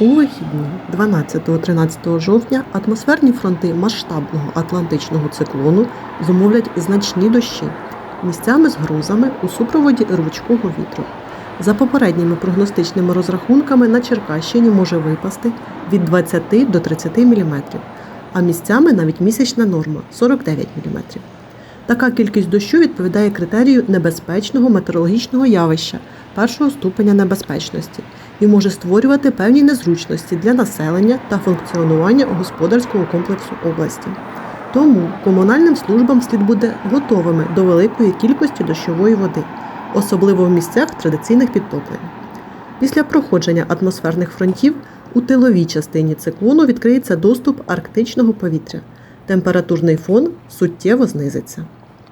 У вихідні 12-13 жовтня атмосферні фронти масштабного атлантичного циклону зумовлять значні дощі місцями з грозами у супроводі рвучкого вітру. За попередніми прогностичними розрахунками на Черкащині може випасти від 20 до 30 мм, а місцями навіть місячна норма 49 мм. Така кількість дощу відповідає критерію небезпечного метеорологічного явища першого ступеня небезпечності і може створювати певні незручності для населення та функціонування господарського комплексу області. Тому комунальним службам слід бути готовими до великої кількості дощової води, особливо в місцях традиційних підтоплень. Після проходження атмосферних фронтів у тиловій частині циклону відкриється доступ арктичного повітря. Температурний фон суттєво знизиться.